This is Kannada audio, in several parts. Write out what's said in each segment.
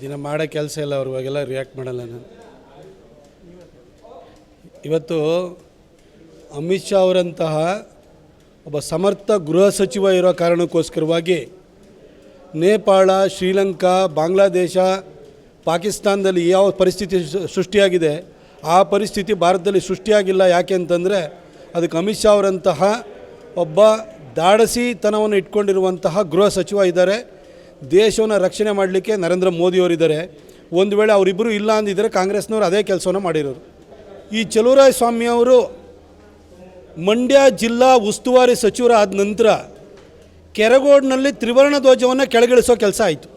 ದಿನ ಮಾಡೋ ಕೆಲಸ ಇಲ್ಲ, ಅವ್ರ ಇವಾಗೆಲ್ಲ ರಿಯಾಕ್ಟ್ ಮಾಡಲ್ಲ ನಾನು. ಇವತ್ತು ಅಮಿತ್ ಶಾ ಅವರಂತಹ ಒಬ್ಬ ಸಮರ್ಥ ಗೃಹ ಸಚಿವ ಇರೋ ಕಾರಣಕ್ಕೋಸ್ಕರವಾಗಿ ನೇಪಾಳ, ಶ್ರೀಲಂಕಾ, ಬಾಂಗ್ಲಾದೇಶ, ಪಾಕಿಸ್ತಾನದಲ್ಲಿ ಯಾವ ಪರಿಸ್ಥಿತಿ ಸೃಷ್ಟಿಯಾಗಿದೆ, ಆ ಪರಿಸ್ಥಿತಿ ಭಾರತದಲ್ಲಿ ಸೃಷ್ಟಿಯಾಗಿಲ್ಲ ಯಾಕೆ ಅಂತಂದರೆ ಅದಕ್ಕೆ ಅಮಿತ್ ಶಾ ಅವರಂತಹ ಒಬ್ಬ ದಾಡಸಿತನವನ್ನು ಇಟ್ಕೊಂಡಿರುವಂತಹ ಗೃಹ ಸಚಿವ ಇದ್ದಾರೆ. ದೇಶವನ್ನು ರಕ್ಷಣೆ ಮಾಡಲಿಕ್ಕೆ ನರೇಂದ್ರ ಮೋದಿಯವರಿದ್ದಾರೆ. ಒಂದು ವೇಳೆ ಅವರಿಬ್ಬರು ಇಲ್ಲ ಅಂದಿದ್ದರೆ ಕಾಂಗ್ರೆಸ್ನವರು ಅದೇ ಕೆಲಸವನ್ನು ಮಾಡಿರೋರು. ಈ ಚಲುವರಾಯ ಸ್ವಾಮಿ ಅವರು ಮಂಡ್ಯ ಜಿಲ್ಲಾ ಉಸ್ತುವಾರಿ ಸಚಿವರಾದ ನಂತರ ಕೆರಗೋಡ್ನಲ್ಲಿ ತ್ರಿವರ್ಣ ಧ್ವಜವನ್ನು ಕೆಳಗಿಳಿಸೋ ಕೆಲಸ ಆಯಿತು.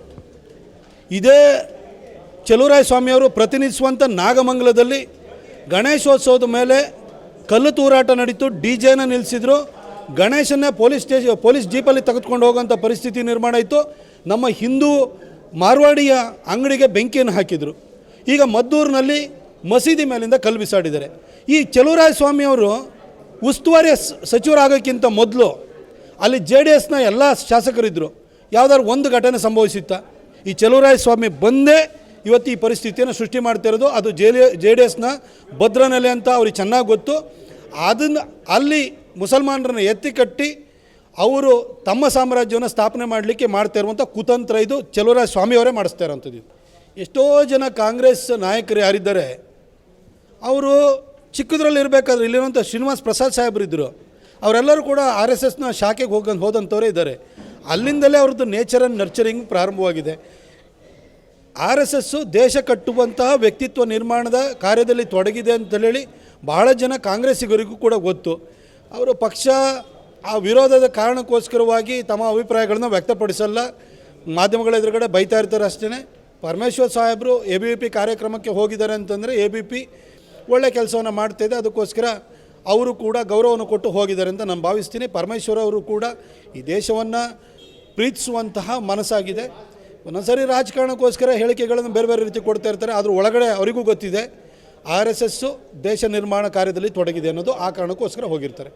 ಇದೇ ಚಲುವರಾಯ ಸ್ವಾಮಿಯವರು ಪ್ರತಿನಿಧಿಸುವಂಥ ನಾಗಮಂಗಲದಲ್ಲಿ ಗಣೇಶೋತ್ಸವದ ಮೇಲೆ ಕಲ್ಲು ತೂರಾಟ ನಡೀತು. ಡಿ ಜೆನ ನಿಲ್ಲಿಸಿದ್ರು ಗಣೇಶನ್ನೇ ಪೊಲೀಸ್ ಸ್ಟೇಷನ್ ಪೊಲೀಸ್ ಜೀಪಲ್ಲಿ ತೆಗೆದುಕೊಂಡು ಹೋಗುವಂಥ ಪರಿಸ್ಥಿತಿ ನಿರ್ಮಾಣ ಆಯಿತು. ನಮ್ಮ ಹಿಂದೂ ಮಾರ್ವಾಡಿಯ ಅಂಗಡಿಗೆ ಬೆಂಕಿಯನ್ನು ಹಾಕಿದರು. ಈಗ ಮದ್ದೂರಿನಲ್ಲಿ ಮಸೀದಿ ಮೇಲಿಂದ ಕಲ್ಲು ಬಿಸಾಡಿದ್ದಾರೆ. ಈ ಚಲುವರಾಯ ಸ್ವಾಮಿಯವರು ಉಸ್ತುವಾರಿ ಸಚಿವರಾಗೋಕ್ಕಿಂತ ಮೊದಲು ಅಲ್ಲಿ ಜೆ ಡಿ ಎಸ್ನ ಎಲ್ಲ ಶಾಸಕರಿದ್ದರು ಯಾವುದಾದ್ರು ಒಂದು ಘಟನೆ ಸಂಭವಿಸಿತ್ತ? ಈ ಚಲುವರಾಯ ಸ್ವಾಮಿ ಬಂದೇ ಇವತ್ತು ಈ ಪರಿಸ್ಥಿತಿಯನ್ನು ಸೃಷ್ಟಿ ಮಾಡ್ತಿರೋದು ಅದು ಜೆ ಜೆ ಡಿ ಎಸ್ನ ಭದ್ರನೆಲೆ ಅಂತ ಅವ್ರಿಗೆ ಚೆನ್ನಾಗಿ ಗೊತ್ತು. ಅದನ್ನು ಅಲ್ಲಿ ಮುಸಲ್ಮಾನರನ್ನು ಎತ್ತಿ ಕಟ್ಟಿ ಅವರು ತಮ್ಮ ಸಾಮ್ರಾಜ್ಯವನ್ನು ಸ್ಥಾಪನೆ ಮಾಡಲಿಕ್ಕೆ ಮಾಡ್ತಾ ಇರುವಂಥ ಕುತಂತ್ರ ಇದು. ಚಲುವರಾಜ ಸ್ವಾಮಿಯವರೇ ಮಾಡಿಸ್ತಾ ಇರೋವಂಥದ್ದು. ಎಷ್ಟೋ ಜನ ಕಾಂಗ್ರೆಸ್ ನಾಯಕರು ಯಾರಿದ್ದಾರೆ, ಅವರು ಚಿಕ್ಕದ್ರಲ್ಲಿರಬೇಕಾದ್ರೆ ಇಲ್ಲಿರುವಂಥ ಶ್ರೀನಿವಾಸ್ ಪ್ರಸಾದ್ ಸಾಹೇಬರು ಇದ್ದರು ಅವರೆಲ್ಲರೂ ಕೂಡ ಆರ್ ಎಸ್ ಎಸ್ನ ಶಾಖೆಗೆ ಹೋಗ ಹೋದಂಥವರೇ ಇದ್ದಾರೆ. ಅಲ್ಲಿಂದಲೇ ಅವ್ರದ್ದು ನೇಚರ್ ಆ್ಯಂಡ್ ನರ್ಚರಿಂಗ್ ಪ್ರಾರಂಭವಾಗಿದೆ. ಆರ್ ಎಸ್ ಎಸ್ಸು ದೇಶ ಕಟ್ಟುವಂತಹ ವ್ಯಕ್ತಿತ್ವ ನಿರ್ಮಾಣದ ಕಾರ್ಯದಲ್ಲಿ ತೊಡಗಿದೆ ಅಂತ ಹೇಳಿ ಬಹಳ ಜನ ಕಾಂಗ್ರೆಸ್ಸಿಗರಿಗೂ ಕೂಡ ಗೊತ್ತು. ಅವರು ಪಕ್ಷ ಆ ವಿರೋಧದ ಕಾರಣಕ್ಕೋಸ್ಕರವಾಗಿ ತಮ್ಮ ಅಭಿಪ್ರಾಯಗಳನ್ನು ವ್ಯಕ್ತಪಡಿಸಲ್ಲ. ಮಾಧ್ಯಮಗಳ ಎದುರುಗಡೆ ಬೈತಾ ಇರ್ತಾರೆ ಅಷ್ಟೇ ಪರಮೇಶ್ವರ್ ಸಾಹೇಬರು ಎ ಬಿ ಪಿ ಕಾರ್ಯಕ್ರಮಕ್ಕೆ ಹೋಗಿದ್ದಾರೆ ಅಂತಂದರೆ ಎ ಬಿ ಪಿ ಒಳ್ಳೆ ಕೆಲಸವನ್ನು ಮಾಡ್ತಾಯಿದೆ ಅದಕ್ಕೋಸ್ಕರ ಅವರು ಕೂಡ ಗೌರವವನ್ನು ಕೊಟ್ಟು ಹೋಗಿದ್ದಾರೆ ಅಂತ ನಾನು ಭಾವಿಸ್ತೀನಿ. ಪರಮೇಶ್ವರ್ ಅವರು ಕೂಡ ಈ ದೇಶವನ್ನು ಪ್ರೀತಿಸುವಂತಹ ಮನಸ್ಸಾಗಿದೆ. ಒಂದೊಂದ್ಸರಿ ರಾಜಕಾರಣಕ್ಕೋಸ್ಕರ ಹೇಳಿಕೆಗಳನ್ನು ಬೇರೆ ಬೇರೆ ರೀತಿ ಕೊಡ್ತಾ ಇರ್ತಾರೆ. ಆದರೂ ಒಳಗಡೆ ಅವರಿಗೂ ಗೊತ್ತಿದೆ. ಆರ್ ಎಸ್ ಎಸ್ಸು ದೇಶ ನಿರ್ಮಾಣ ಕಾರ್ಯದಲ್ಲಿ ತೊಡಗಿದೆ ಅನ್ನೋದು ಆ ಕಾರಣಕ್ಕೋಸ್ಕರ ಹೋಗಿರ್ತಾರೆ.